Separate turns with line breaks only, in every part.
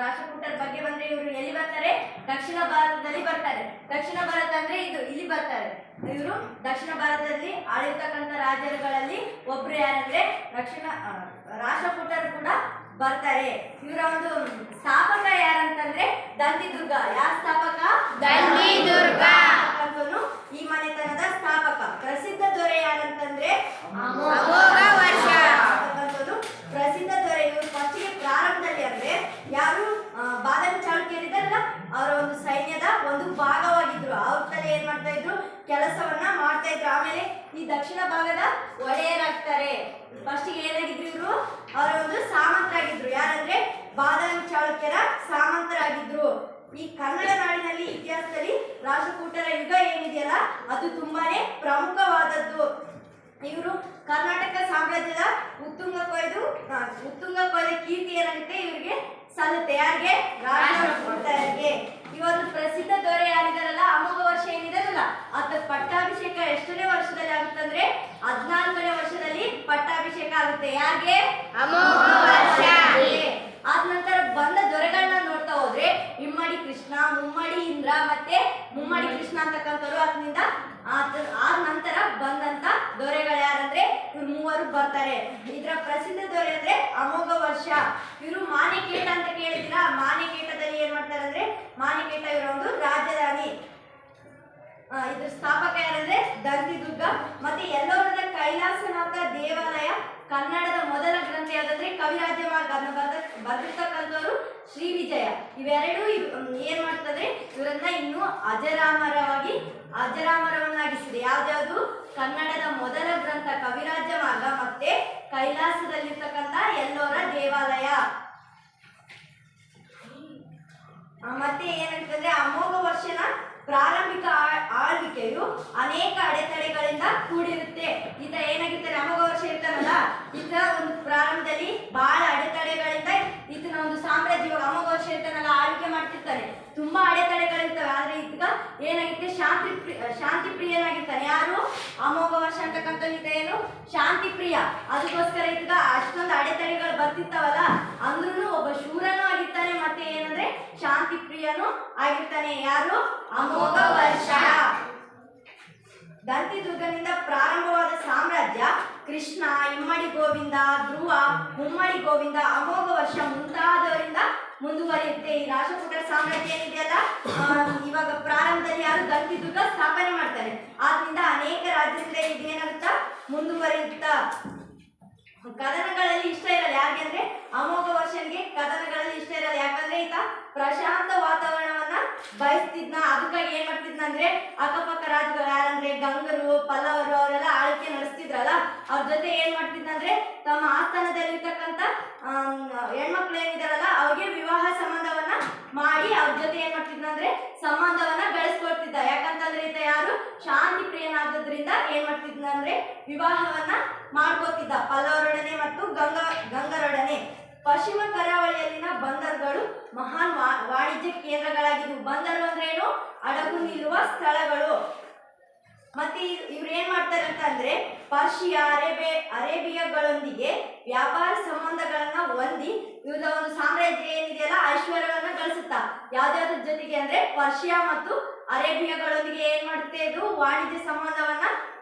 ರಾಷ್ಟ್ರಕೂಟರ ಬಗ್ಗೆ ಬಂದ್ರೆ ಇವರು ಎಲ್ಲಿ ಬರ್ತಾರೆ? ದಕ್ಷಿಣ ಭಾರತದಲ್ಲಿ ಬರ್ತಾರೆ. ದಕ್ಷಿಣ ಭಾರತ ಅಂದ್ರೆ ಇದು ಇಲ್ಲಿ ಬರ್ತಾರೆ. ಇವರು ದಕ್ಷಿಣ ಭಾರತದಲ್ಲಿ ಆಳಿರ್ತಕ್ಕಂಥ ರಾಜರುಗಳಲ್ಲಿ ಒಬ್ರು ಯಾರಂದ್ರೆ ದಕ್ಷಿಣ ರಾಷ್ಟ್ರಕೂಟರು ಕೂಡ ಬರ್ತಾರೆ. ಇವರ ಒಂದು ಸ್ಥಾಪಕ ಯಾರಂತಂದ್ರೆ ದಂತಿದುರ್ಗ ಯಾರ ಸ್ಥಾಪಕ?
ದಂತಿ
ದುರ್ಗ ಈ ಮನೆತನದ ಸ್ಥಾಪಕ. ಪ್ರಸಿದ್ಧ ದೊರೆ ಯಾರಂತಂದ್ರೆ
ಅಮೋಘ ವರ್ಷ.
ಅಂತಕ್ಕಂಥದ್ದು ಪ್ರಸಿದ್ಧ ದೊರೆ ಇವರು ಫಸ್ಟಿಗೆ ಪ್ರಾರಂಭದಲ್ಲಿ ಅಂದ್ರೆ ಯಾರು ಆ, ಬಾದಾಮಿ ಚಾಲುಕ್ಯರಿದ್ದಾರಲ್ಲ ಅವರ ಒಂದು ಸೈನ್ಯದ ಒಂದು ಭಾಗವಾಗಿದ್ರು. ಅವ್ರ ತಲೆ ಏನ್ ಮಾಡ್ತಾ ಇದ್ರು? ಕೆಲಸವನ್ನ ಮಾಡ್ತಾ ಇದ್ರು. ಆಮೇಲೆ ಈ ದಕ್ಷಿಣ ಭಾಗದ ಒಡೆಯರಾಗ್ತಾರೆ. ಫಸ್ಟಿಗೆ ಏನಾಗಿದ್ರು ಇವರು? ಅವರ ಒಂದು ಸಾಮಂತರಾಗಿದ್ರು. ಯಾರಂದ್ರೆ? ಬಾದಾಮಿ ಚಾಳುಕ್ಯರ ಸಾಮಂತರಾಗಿದ್ರು. ಈ ಕನ್ನಡ ನಾಡಿನಲ್ಲಿ ಇತಿಹಾಸದಲ್ಲಿ ರಾಷ್ಟ್ರಕೂಟರ ಯುಗ ಏನಿದೆಯಲ್ಲ, ಅದು ತುಂಬಾನೇ ಪ್ರಮುಖವಾದದ್ದು. ಇವರು ಕರ್ನಾಟಕ ಸಾಮ್ರಾಜ್ಯದ ಉತ್ತುಂಗ ಕೊಯ್ದು ಉತ್ತುಂಗ ಕೊಯ್ದ ಕೀರ್ತಿ ಏನಾಗುತ್ತೆ ಇವರಿಗೆ ಸಲ್ಲುತ್ತೆ ಯಾರಿಗೆ ರಾಷ್ಟ್ರಕೂಟರಿಗೆ ಇವತ್ತು ಪ್ರಸಿದ್ಧ ದೊರೆ ಯಾರಿದಾರಲ್ಲ ಅಮೋಘ ವರ್ಷ ಏನಿದಾರಲ್ಲ ಆತ ಪಟ್ಟಾಭಿಷೇಕ ಎಷ್ಟನೇ ವರ್ಷದಲ್ಲಿ ಆಗುತ್ತಂದ್ರೆ ಹದಿನಾಲ್ಕನೇ ವರ್ಷದಲ್ಲಿ ಪಟ್ಟಾಭಿಷೇಕ ಆಗುತ್ತೆ. ಯಾರಿಗೆ?
ಅಮೋಘ ವರ್ಷ.
ಆದ ನಂತರ ಬಂದ ದೊರೆಗಳನ್ನ ನೋಡ್ತಾ ಹೋದ್ರೆ ಇಮ್ಮಡಿ ಕೃಷ್ಣ ಮುಮ್ಮಡಿ ಇಂದ್ರ ಮತ್ತೆ ಮುಮ್ಮಡಿ ಕೃಷ್ಣ ಅಂತಕ್ಕಂಥವ್ರು ಅದರಿಂದ ಆದ ನಂತರ ಬಂದಂತ ದೊರೆಗಳು ಯಾರಂದ್ರೆ ಇವ್ರು ಮೂವರು ಬರ್ತಾರೆ. ಇದರ ಪ್ರಸಿದ್ಧ ದೊರೆ ಅಂದ್ರೆ ಅಮೋಘ ವರ್ಷ. ಇವರು ಮಾನೆಕೇಟ ಅಂತ ಕೇಳಿದಿರಾ ಮಾನೆಕೇಟದಲ್ಲಿ ಏನ್ ಮಾಡ್ತಾರೆ ಅಂದ್ರೆ ಮಾನೆಕೇಟ ಇವರ ಒಂದು ರಾಜಧಾನಿ ಆ, ಇದ್ರ ಸ್ಥಾಪಕ ಯಾರಂದ್ರೆ ದಂತಿ ದುರ್ಗ ಮತ್ತೆ ಎಲ್ಲೋರದ ಕೈಲಾಸನಾಥ ದೇವಾಲಯ, ಕನ್ನಡದ ಮೊದಲ ಗ್ರಂಥ ಯಾವ್ದಂದ್ರೆ ಕವಿರಾಜ್ಯ ಮಾರ್ಗ. ಅದನ್ನ ಬರ್ದ ಶ್ರೀ ವಿಜಯ. ಇವೆರಡೂ ಏನ್ ಮಾಡ್ತಂದ್ರೆ ಇವರನ್ನ ಇನ್ನು ಅಜರಾಮರವಾಗಿ, ಅಜರಾಮರವನ್ನಾಗಿಸಿದೆ. ಯಾವ್ದ್ಯಾವ್ದು? ಕನ್ನಡದ ಮೊದಲ ಗ್ರಂಥ ಕವಿರಾಜ್ಯ ಮಾರ್ಗ ಮತ್ತೆ ಕೈಲಾಸದಲ್ಲಿರ್ತಕ್ಕಂಥ ಎಲ್ಲೋರ ದೇವಾಲಯ. ಮತ್ತೆ ಏನಂತಂದ್ರೆ ಅಮೋಘ ವರ್ಷನ ಪ್ರಾರಂಭಿಕ ಆ- ಆಳ್ವಿಕೆಯು ಅನೇಕ ಅಡೆತಡೆಗಳಿಂದ ಕೂಡಿರುತ್ತೆ ಈತ ಏನಾಗಿರ್ತಾರೆ ಅಮೋಘ ವರ್ಷ ಇರ್ತಾನಲ್ಲ ಈತ ಒಂದು ಪ್ರಾರಂಭದಲ್ಲಿ ಬಹಳ ಅಡೆತಡೆಗಳಿಂದ ಈತನ ಒಂದು ಸಾಮ್ರಾಜ್ಯ ಇವಾಗ ಅಮೋಘ ವರ್ಷ ಇರ್ತಾನಲ್ಲ ಆಳ್ವಿಕೆ ಮಾಡ್ತಿರ್ತಾನೆ ತುಂಬಾ ಅಡೆತಡೆಗಳಿರ್ತವೆ ಆದ್ರೆ ಈಗ ಏನಾಗುತ್ತೆ ಶಾಂತಿ ಪ್ರಿ- ಶಾಂತಿ ಪ್ರಿಯನಾಗಿರ್ತಾನೆ ಯಾರು ಅಮೋಘ ವರ್ಷ ಅಂತಕ್ಕಂಥ ಏನು ಶಾಂತಿ ಪ್ರಿಯ ಅದಕ್ಕೋಸ್ಕರ ಇದ್ದ ಅಷ್ಟೊಂದು ಅಡೆತಡೆಗಳು ಬರ್ತಿರ್ತಾವಲ್ಲ ಅಂದ್ರೂ ಒಬ್ಬ ಶೂರನೂ ಆಗಿರ್ತಾನೆ ಮತ್ತೆ ಏನಂದ್ರೆ ಶಾಂತಿ ಪ್ರಿಯನು ಆಗಿರ್ತಾನೆ. ಯಾರು? ಅಮೋಘ ವರ್ಷ ದಂತಿದುರ್ಗನಿಂದ ಪ್ರಾರಂಭವಾದ ಸಾಮ್ರಾಜ್ಯ ಕೃಷ್ಣ, ಇಮ್ಮಡಿ ಗೋವಿಂದ, ಧ್ರುವ, ಮುಮ್ಮಡಿ ಗೋವಿಂದ, ಅಮೋಘ ವರ್ಷ ಮುಂತಾದವರಿಂದ ಮುಂದುವರಿಯುತ್ತೆ. ಈ ರಾಷ್ಟ್ರಕೂಟರ ಸಾಮ್ರಾಜ್ಯ ಏನಿದೆಯಲ್ಲ ಇವಾಗ ಪ್ರಾರಂಭದಲ್ಲಿ ಯಾರು ದಂತಿದುರ್ಗ ಸ್ಥಾಪನೆ ಮಾಡ್ತಾರೆ. ಆದ್ರಿಂದ ಅನೇಕ ರಾಜ್ಯಗಳ ಇದೇನಾಗುತ್ತಾ ಮುಂದುವರಿಯುತ್ತಾ? ಕದನಗಳಲ್ಲಿ ಇಷ್ಟ ಇರಲ್ಲ. ಯಾಕೆಂದ್ರೆ ಅಮೋಘ ವರ್ಷನ್ಗೆ ಕದನಗಳಲ್ಲಿ ಇಷ್ಟ ಇರಲ್ಲ. ಯಾಕಂದ್ರೆ ಈತ ಪ್ರಶಾಂತ ವಾತಾವರಣವನ್ನ ಬಯಸ್ತಿದ್ನ ಅದಕ್ಕಾಗಿ ಏನ್ ಮಾಡ್ತಿದ್ನ ಅಂದ್ರೆ ಅಕ್ಕಪಕ್ಕ ರಾಜ್ಯಗಳು ಯಾರಂದ್ರೆ ಗಂಗರು ಪಲ್ಲವರು ಅವರೆಲ್ಲ ಆಳ್ಕೆ ನಡೆಸ್ತಿದ್ರಲ್ಲ, ಅವ್ರ ಜೊತೆ ಏನ್ ಮಾಡ್ತಿದ್ನಂದ್ರೆ ತಮ್ಮ ಆಸ್ಥಾನದಲ್ಲಿರ್ತಕ್ಕಂಥ ಹೆಣ್ಮಕ್ಳು ಏನಿದಾರಲ್ಲ, ಅವ್ರಿಗೆ ವಿವಾಹ ಸಂಬಂಧವನ್ನ ಮಾಡಿ ಅವ್ರ ಜೊತೆ ಏನ್ ಮಾಡ್ತಿದ್ನಂದ್ರೆ ಸಂಬಂಧವನ್ನ ಬೆಳೆಸ್ಕೊಡ್ತಿದ್ದ ಯಾಕಂತಂದ್ರೆ ಈತ ಯಾರು? ಶಾಂತಿ ಪ್ರಿಯನಾದದ್ರಿಂದ ಏನ್ ಮಾಡ್ತಿದ್ನಂದ್ರೆ ವಿವಾಹವನ್ನ ಮಾಡ್ಕೋತಿದ್ದ. ಪಲ್ಲವರೊಡನೆ ಮತ್ತು ಗಂಗ, ಗಂಗರೊಡನೆ. ಪಶ್ಚಿಮ ಕರಾವಳಿಯಲ್ಲಿನ ಬಂದರುಗಳು ಮಹಾನ್ ವಾಣಿಜ್ಯ ಕೇಂದ್ರಗಳಾಗಿದ್ದು, ಬಂದರು ಅಂದ್ರೆ ಏನು ಅಡಗು ನಿಲ್ಲುವ ಸ್ಥಳಗಳು. ಮತ್ತೆ ಇವ್- ಇವ್ರು ಏನ್ ಮಾಡ್ತಾರೆ ಅಂತ ಅಂದ್ರೆ, ಪರ್ಷಿಯಾ, ಅರೇಬೆ, ಅರೇಬಿಯಾಗಳೊಂದಿಗೆ ವ್ಯಾಪಾರ ಸಂಬಂಧಗಳನ್ನ ಹೊಂದಿ ಇವರ ಒಂದು ಸಾಮ್ರಾಜ್ಯ ಏನಿದೆಯಲ್ಲ ಐಶ್ವರ್ಯವನ್ನ ಗಳಿಸುತ್ತಾ. ಯಾವ್ದಾದ್ರ ಜೊತೆಗೆ ಅಂದ್ರೆ, ಪರ್ಷಿಯಾ ಮತ್ತು ಅರೇಬಿಯಾಗಳೊಂದಿಗೆ ಏನ್ ಮಾಡುತ್ತೆ ಇದು? ವಾಣಿಜ್ಯ ಸಂಬಂಧವನ್ನ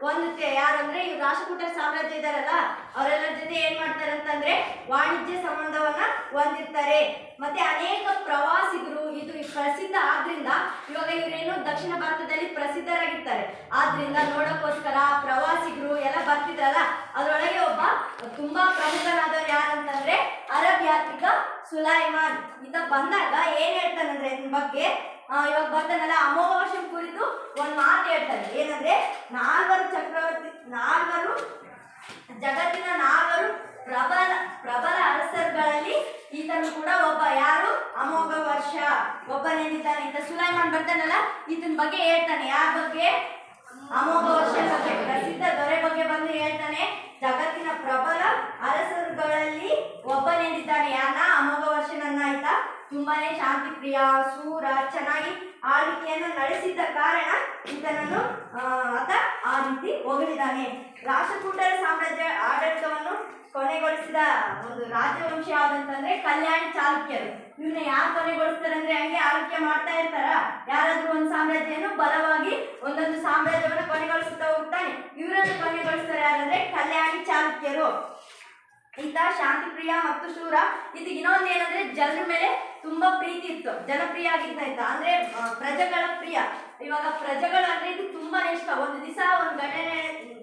ಹೊಂದುತ್ತೆ ಯಾರಂದ್ರೆ ಈ ರಾಷ್ಟ್ರಕೂಟ ಸಾಮ್ರಾಜ್ಯ ಇದಾರಲ್ಲ ಅವರೆಲ್ಲರ ಜೊತೆ ಏನ್ ಮಾಡ್ತಾರೆ ಅಂತಂದ್ರೆ ವಾಣಿಜ್ಯ ಸಂಬಂಧವನ್ನ ಹೊಂದಿರ್ತಾರೆ. ಮತ್ತೆ ಅನೇಕ ಪ್ರವಾಸಿಗರು ಇದು ಪ್ರಸಿದ್ಧ ಆದ್ರಿಂದ ಇವಾಗ ಇವರೇನು ದಕ್ಷಿಣ ಭಾರತದಲ್ಲಿ ಪ್ರಸಿದ್ಧರಾಗಿರ್ತಾರೆ. ಆದ್ರಿಂದ ನೋಡೋಕ್ಕೋಸ್ಕರ ಪ್ರವಾಸಿಗರು ಎಲ್ಲ ಬರ್ತಿದ್ರಲ್ಲ, ಅದರೊಳಗೆ ಒಬ್ಬ ತುಂಬಾ ಪ್ರಮುಖನಾದವ್ರು ಯಾರಂತಂದ್ರೆ ಅರಬ್ ಯಾತ್ರಿಕ ಸುಲೈಮಾನ್. ಬಂದಾಗ ಏನ್ ಹೇಳ್ತಾನಂದ್ರೆ ಇದ್ರ ಬಗ್ಗೆ? ಇವಾಗ ಬರ್ತಾನಲ್ಲ ಅಮೋಘ ವರ್ಷ ಕುರಿತು ಒಂದ್ ಮಾತು ಹೇಳ್ತಾನೆ. ಏನಂದ್ರೆ, ನಾಲ್ವರು ಚಕ್ರವರ್ತಿ, ನಾಲ್ವರು ಜಗತ್ತಿನ ನಾಲ್ವರು ಪ್ರಬಲ ಪ್ರಬಲ ಅರಸರುಗಳಲ್ಲಿ ಈತನು ಕೂಡ ಒಬ್ಬ. ಯಾರು? ಅಮೋಘ ವರ್ಷ ಒಬ್ಬನೇನಿದ್ದಾನೆ. ಇಂತ ಸುಲೈಮಾನ್ ಬರ್ತಾನಲ್ಲ, ಈತನ ಬಗ್ಗೆ ಹೇಳ್ತಾನೆ. ಯಾರ ಬಗ್ಗೆ? ಅಮೋಘ ವರ್ಷ ಬಗ್ಗೆ. ಪ್ರಸಿದ್ಧ ದೊರೆ ಬಗ್ಗೆ ಬಂದು ಹೇಳ್ತಾನೆ. ಜಗತ್ತಿನ ಪ್ರಬಲ ಅರಸರುಗಳಲ್ಲಿ ಒಬ್ಬನೇನಿದ್ದಾನೆ. ಯಾರನ್ನ ಅಮೋಘ ವರ್ಷನನ್ನ ಆಯ್ತಾ ಶಾಂತಿ ಪ್ರಿಯ ಸೂರ ಚೆನ್ನಾಗಿ ಆಳ್ವಿಕೆಯನ್ನು ನಡೆಸಿದ್ದ ಕಾರಣ ಈತನನ್ನು ಆ, ಆತ ಆ ರೀತಿ ಹೊಗಳಿದ್ದಾನೆ ರಾಷ್ಟ್ರಕೂಟರ ಸಾಮ್ರಾಜ್ಯ ಆಡಳಿತವನ್ನು ಕೊನೆಗೊಳಿಸಿದ ಒಂದು ರಾಜವಂಶ ಯಾವ್ದಂತಂದ್ರೆ ಕಲ್ಯಾಣ ಚಾಲುಕ್ಯರು. ಇವನ್ನ ಯಾರು ಕೊನೆಗೊಳಿಸ್ತಾರೆ ಅಂದ್ರೆ ಹಂಗೆ ಆಳ್ವಿಕೆ ಮಾಡ್ತಾ ಇರ್ತಾರ. ಯಾರಾದ್ರೂ ಒಂದು ಸಾಮ್ರಾಜ್ಯವನ್ನು ಬಲವಾಗಿ ಒಂದೊಂದು ಸಾಮ್ರಾಜ್ಯವನ್ನು ಕೊನೆಗೊಳಿಸುತ್ತಾ ಹೋಗ್ತಾನೆ. ಇವರನ್ನು ಕೊನೆಗೊಳಿಸ್ತಾರೆ ಯಾರಂದ್ರೆ ಕಲ್ಯಾಣಿ ಚಾಲುಕ್ಯರು. ಈತ ಶಾಂತಿಪ್ರಿಯ ಮತ್ತು ಶೂರ. ಇದು ಇನ್ನೊಂದು ಏನಂದ್ರೆ ಜನರ ಮೇಲೆ ತುಂಬಾ ಪ್ರೀತಿ ಇತ್ತು. ಜನಪ್ರಿಯ ಆಗಿದ್ದ ಈತ ಅಂದ್ರೆ ಪ್ರಜೆಗಳ ಪ್ರಿಯ. ಇವಾಗ ಪ್ರಜೆಗಳು ಅಂದ್ರೆ ಇದು ತುಂಬಾ ಇಷ್ಟ. ಒಂದು ದಿವಸ ಒಂದು ಘಟನೆ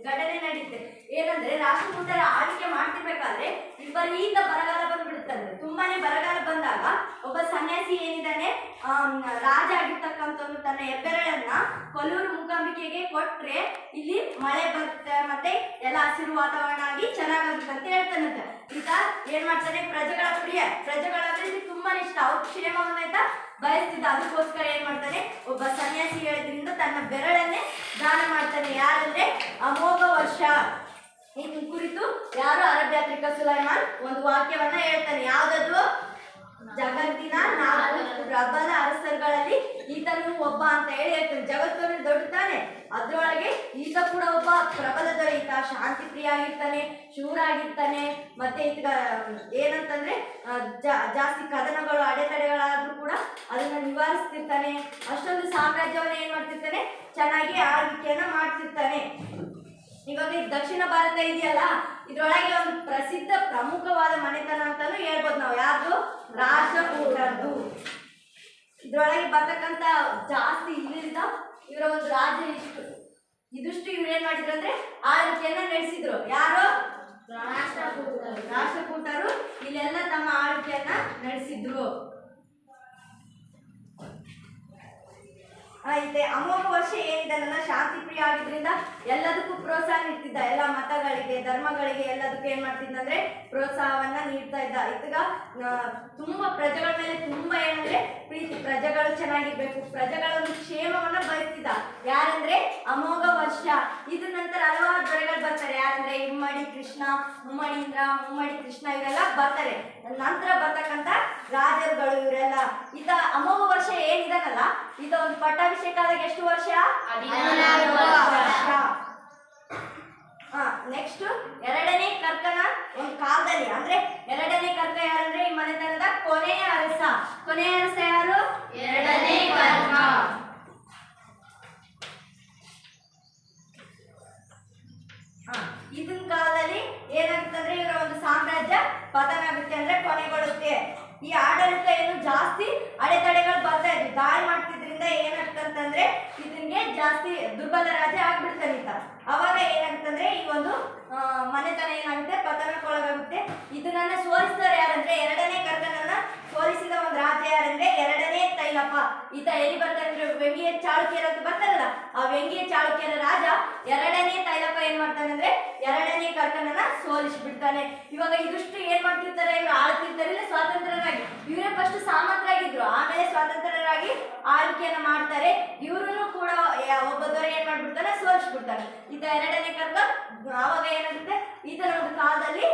ಘಟನೆ ನಡೀತೆ. ಏನಂದ್ರೆ ರಾಷ್ಟ್ರಕೂಟರ ಆಳ್ವಿಕೆ ಮಾಡ್ತಿರ್ಬೇಕಾದ್ರೆ ವಿಪರೀತ ಬರಗಾಲ ಬಂದ್ಬಿಡುತ್ತಂದ್ರೆ ತುಂಬಾನೇ ಬರಗಾಲ ಬಂದಾಗ ಒಬ್ಬ ಸನ್ಯಾಸಿ ಏನಿದ್ದಾನೆ ರಾಜ ಆಗಿರ್ತಕ್ಕಂಥವ್ನು ತನ್ನ ಹೆಬ್ಬೆರಳನ್ನ ಕೊಲ್ಲೂರು ಮೂಕಾಂಬಿಕೆಗೆ ಕೊಟ್ರೆ ಇಲ್ಲಿ ಮಳೆ ಬರುತ್ತೆ ಮತ್ತೆ ಎಲ್ಲ ಹಸಿರು ವಾತಾವರಣ ಆಗಿ ಚೆನ್ನಾಗಾಗುತ್ತೆ ಅಂತ ಹೇಳ್ತಾನಂತೆ. ಈತ ಏನ್ ಮಾಡ್ತಾನೆ? ಪ್ರಜೆಗಳ ಪ್ರಿಯ ಪ್ರಜೆಗಳ ತುಂಬಾನೇ ತುಂಬಾ ಇಷ್ಟ. ಅವ್ರ ಕ್ಷೇಮವನ್ನ ಆಯ್ತಾ ಬಯಸ್ತಿದ್ದ. ಅದಕ್ಕೋಸ್ಕರ ಏನ್ ಮಾಡ್ತಾನೆ? ಒಬ್ಬ ಸನ್ಯಾಸಿ ಹೇಳಿದ್ರಿಂದ ತನ್ನ ಬೆರಳನ್ನೇ ದಾನ ಮಾಡ್ತಾನೆ. ಯಾರಂದ್ರೆ ಅಮೋಘ ವರ್ಷ ಕುರಿತು ಯಾರು ಅರಬ್ಯಾತ್ರಿಕ ಸುಲೈಮಾನ್ ಒಂದು ವಾಕ್ಯವನ್ನ ಹೇಳ್ತಾನೆ. ಯಾವ್ದದು? ಜಗತ್ತಿನ ನಾಲ್ಕು ಪ್ರಬಲ ಅರಸರುಗಳಲ್ಲಿ ಈತನು ಒಬ್ಬ ಅಂತ ಹೇಳಿ ಹೇಳ್ತಾನೆ. ಜಗತ್ತನ್ನು ದೊಡ್ಡತಾನೆ ಅದ್ರೊಳಗೆ ಈತ ಕೂಡ ಒಬ್ಬ ಪ್ರಬಲ ದೊರೆ ಈತ ಶಾಂತಿ ಪ್ರಿಯ ಆಗಿರ್ತಾನೆ ಶೂರಾಗಿರ್ತಾನೆ. ಮತ್ತೆ ಈತ ಏನಂತಂದ್ರೆ ಜಾಸ್ತಿ ಕದನಗಳು, ಅಡೆತಡೆಗಳಾದ್ರೂ ಕೂಡ ಅದನ್ನ ನಿವಾರಿಸ್ತಿರ್ತಾನೆ. ಅಷ್ಟೊಂದು ಸಾಮ್ರಾಜ್ಯವನ್ನು ಏನ್ ಮಾಡ್ತಿರ್ತಾನೆ? ಚೆನ್ನಾಗಿ ಆಳ್ವಿಕೆಯನ್ನ ಮಾಡ್ತಿರ್ತಾನೆ. ಇವಾಗ ಈ ದಕ್ಷಿಣ ಭಾರತ ಇದೆಯಲ್ಲ? ಇದ್ರೊಳಗೆ ಒಂದು ಪ್ರಸಿದ್ಧ ಪ್ರಮುಖವಾದ ಮನೆತನ ಅಂತಾನು ಹೇಳ್ಬೋದು ನಾವು. ಯಾರ್ದು? ರಾಷ್ಟ್ರಕೂಟರದು ಇದ್ರೊಳಗೆ ಬರ್ತಕ್ಕಂತ ಜಾಸ್ತಿ ಇಲ್ಲಿಂದ ಇವರ ಒಂದು ರಾಜ್ಯ ಇಷ್ಟು. ಇದಿಷ್ಟು ಇವ್ರು ಏನ್ ಮಾಡಿದ್ರು ಅಂದ್ರೆ ಆಳ್ವಿಕೆಯನ್ನ ನಡೆಸಿದ್ರು. ಯಾರು? ರಾಷ್ಟ್ರಕೂಟರು. ಇಲ್ಲೆಲ್ಲ ತಮ್ಮ ಆಳ್ವಿಕೆಯನ್ನ ನಡೆಸಿದ್ರು. ಐತೆ. ಅಮೋಘ ವರ್ಷ ಏನಿದೆ? ಶಾಂತಿ ಪ್ರಿಯ ಆಗಿದ್ರಿಂದ ಎಲ್ಲದಕ್ಕೂ ಪ್ರೋತ್ಸಾಹ ನೀಡ್ತಿದ್ದ ಎಲ್ಲ ಮತಗಳಿಗೆ, ಧರ್ಮಗಳಿಗೆ ಎಲ್ಲದಕ್ಕೂ ಏನ್ ಮಾಡ್ತಿದ್ದಂದ್ರೆ ಪ್ರೋತ್ಸಾಹವನ್ನ ನೀಡ್ತಾ ಇದ್ದ. ಇತ್ತಗ ತುಂಬಾ ಪ್ರಜೆಗಳ ಮೇಲೆ ತುಂಬಾ ಏನಂದ್ರೆ ಪ್ರೀತಿ. ಪ್ರಜೆಗಳು ಚೆನ್ನಾಗಿರ್ಬೇಕು. ಪ್ರಜೆಗಳ ಒಂದು ಕ್ಷೇಮವನ್ನ ಬಯಸ್ತಿದ್ದ. ಯಾರಂದ್ರೆ ಅಮೋಘ ವರ್ಷ ಇದ್ರ ನಂತರ ಹಲವಾರು ದೊರೆಗಳು ಬರ್ತಾರೆ ಯಾರಂದ್ರೆ ಇಮ್ಮಡಿ ಕೃಷ್ಣ ಮುಮ್ಮಡೀಂದ್ರ ಮುಮ್ಮಡಿ ಕೃಷ್ಣ ಇವರೆಲ್ಲ ಬರ್ತಾರೆ ನಂತರ ಬರ್ತಕ್ಕಂಥ ರಾಜರುಗಳು ಇವರೆಲ್ಲ. ಈತ ಅಮೋಘ ವರ್ಷ ಏನಿದನಲ್ಲ ಈತ ಒಂದು ಪಟ್ಟಾಭಿಷೇಕ ಆದಾಗ ಎಷ್ಟು ವರ್ಷ? ವರ್ಷ. ನೆಕ್ಸ್ಟ್ ಎರಡನೇ ಕರ್ಕನ ಒಂದು ಕಾಲದಲ್ಲಿ. ಅಂದ್ರೆ ಎರಡನೇ ಕರ್ಕ ಯಾರಂದ್ರೆ ಈ ಮನೆತನದ ಕೊನೆಯ ಅರಸ. ಕೊನೆಯ ಅರಸ ಯಾರು
ಎರಡನೇ ಕರ್ಕ
ಹಾ, ಇದನ್ ಕಾಲದಲ್ಲಿ ಏನಾಗುತ್ತಂದ್ರೆ ಇವರ ಒಂದು ಸಾಮ್ರಾಜ್ಯ ಪತನ ಆಗುತ್ತೆ ಅಂದ್ರೆ ಕೊನೆಗೊಳ್ಳುತ್ತೆ ಈ ಆಡಳಿತ ಏನು ಜಾಸ್ತಿ ಅಡೆತಡೆಗಳು ಬರ್ತಾ ಇದ್ವು ದಾಳಿ ಮಾಡ್ತಿದ್ರಿಂದ ಏನಾಗ್ತಂತಂದ್ರೆ ಇದನ್ಗೆ ಜಾಸ್ತಿ ದುರ್ಬಲ ರಾಜ ಅಂತ. ಅವಾಗ ಏನಾಗ್ತಂದ್ರೆ ಈ ಒಂದು ಮನೆತನ ಏನಾಗುತ್ತೆ? ಪತನಕ್ಕೊಳಗಾಗುತ್ತೆ. ಇದನ್ನ ಸೋಲಿಸ್ತಾರೆ ಯಾರಂದ್ರೆ ಎರಡನೇ ಕರ್ತನನ್ನ ಸೋಲಿಸಿದ ಒಂದು ರಾಜ ಯಾರಂದ್ರೆ ಎರಡನೇ ತೈಲಪ್ಪ ಈತ ಎಲ್ಲಿ ಬರ್ತಾನೆ ವ್ಯಂಗ್ಯ ಚಾಳುಕ್ಯರ ಬರ್ತಾರಲ್ಲ, ಆ ವ್ಯಂಗ್ಯ ಚಾಳುಕ್ಯರ ರಾಜ ಎರಡನೇ ತೈಲಪ್ಪ ಏನ್ ಮಾಡ್ತಾನೆ ಅಂದ್ರೆ ಎರಡನೇ ಕರ್ಕನನ್ನ ಸೋಲಿಸ್ಬಿಡ್ತಾನೆ. ಇವಾಗ ಇದಿಷ್ಟು ಏನ್ ಮಾಡ್ತಿರ್ತಾರೆ? ಇವ್ರು ಆಳ್ತಿರ್ತಾರೆ ಸ್ವಾತಂತ್ರ್ಯರಾಗಿ. ಇವರೇ ಫಸ್ಟ್ ಸಾಮಂತರಾಗಿದ್ರು, ಆಮೇಲೆ ಸ್ವಾತಂತ್ರ್ಯರಾಗಿ ಆಳ್ವಿಕೆಯನ್ನ ಮಾಡ್ತಾರೆ. ಇವ್ರನ್ನು ಕೂಡ ಒಬ್ಬ ದೊರೆ ಏನ್ ಮಾಡ್ಬಿಡ್ತಾನೆ, ಸೋಲಿಸ್ಬಿಡ್ತಾನೆ. ಈತ ಎರಡನೇ ಕರ್ಕ ಆವಾಗ ಏನಾಗುತ್ತೆ? ಈತನ ಒಂದು ಕಾಲದಲ್ಲಿ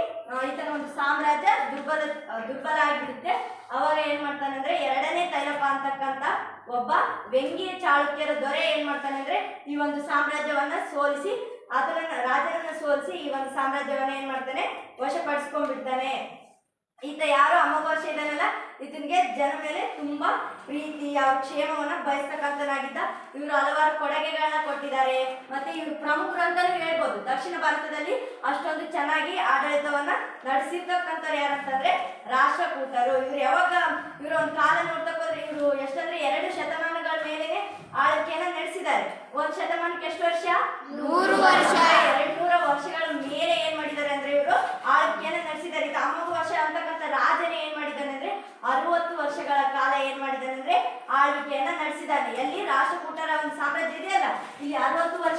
ಈತನ ಒಂದು ಸಾಮ್ರಾಜ್ಯ ದುರ್ಬಲ ದುರ್ಬಲ ಆಗಿರುತ್ತೆ. ಅವಾಗ ಏನ್ ಮಾಡ್ತಾನೆ ಅಂದ್ರೆ ಎರಡನೇ ತೈಲಪ್ಪ ಅಂತಕ್ಕಂತ ಒಬ್ಬ ವ್ಯಂಗ್ಯ ಚಾಳುಕ್ಯರ ದೊರೆ ಏನ್ ಮಾಡ್ತಾನೆ ಅಂದ್ರೆ ಈ ಒಂದು ಸಾಮ್ರಾಜ್ಯವನ್ನ ಸೋಲಿಸಿ, ಆತನನ್ನ, ರಾಜನನ್ನ ಸೋಲಿಸಿ ಈ ಒಂದು ಸಾಮ್ರಾಜ್ಯವನ್ನ ಏನ್ ಮಾಡ್ತಾನೆ? ವಶಪಡಿಸ್ಕೊಂಡ್ಬಿಡ್ತಾನೆ. ಈತ ಯಾರು ಅಮೋಘ ಇತನಿಗೆ ಈತನಿಗೆ ಜನ ಮೇಲೆ ತುಂಬಾ ಪ್ರೀತಿಯ ಕ್ಷೇಮವನ್ನ ಬಯಸ್ತಕ್ಕಂಥನಾಗಿದ್ದ ಇವರು ಹಲವಾರು ಕೊಡುಗೆಗಳನ್ನ ಕೊಟ್ಟಿದ್ದಾರೆ. ಮತ್ತೆ ಇವರು ಪ್ರಮುಖರು ಅಂತಾನೂ ಹೇಳ್ಬೋದು. ಭಾರತದಲ್ಲಿ ಅಷ್ಟೊಂದು ಚೆನ್ನಾಗಿ ಆಡಳಿತವನ್ನ ನಡೆಸಿರ್ತಕ್ಕಂಥವ್ರು ಯಾರಂತಂದ್ರೆ ರಾಷ್ಟ್ರಕೂಟರು. ಇವ್ರು ಯಾವಾಗ ಇವ್ರ ಒಂದು ಕಾಲ ನೋಡ್ತಕ್ಕ ಹೋದ್ರೆ ಇವರು ಎಷ್ಟಂದ್ರೆ ಎರಡು ಶತಮಾನಗಳ ಮೇಲೆನೆ ಆಳ್ವಿಕೆಯನ್ನ ನಡೆಸಿದ್ದಾರೆ. ಒಂದ್ ಶತಮಾನಕ್ಕೆ ಎಷ್ಟು ವರ್ಷ?
ನೂರು ವರ್ಷ.
ಎರಡು ನೂರ ವರ್ಷಗಳ ಮೇಲೆ ಏನ್ ಮಾಡಿದ್ದಾರೆ ಅಂದ್ರೆ ಇವರು ಆಳ್ವಿಕೆಯನ್ನ ನಡೆಸಿದ್ದಾರೆ. ಈಗ ವರ್ಷ ಅಂತಕ್ಕಂಥ ರಾಜನೇ ಏನ್ ಮಾಡಿದ್ದಾನೆ ಅಂದ್ರೆ ಅರವತ್ತು ವರ್ಷಗಳ ಕಾಲ ಏನ್ ಮಾಡಿದ್ದಾನೆ ಅಂದ್ರೆ ಆಳ್ವಿಕೆಯನ್ನ ನಡೆಸಿದ್ದಾನೆ. ಎಲ್ಲಿ? ರಾಷ್ಟ್ರಕೂಟರ ಒಂದು ಸಾಮ್ರಾಜ್ಯ ಇದೆಯಲ್ಲ? ಇಲ್ಲಿ ಅರವತ್ತು ವರ್ಷ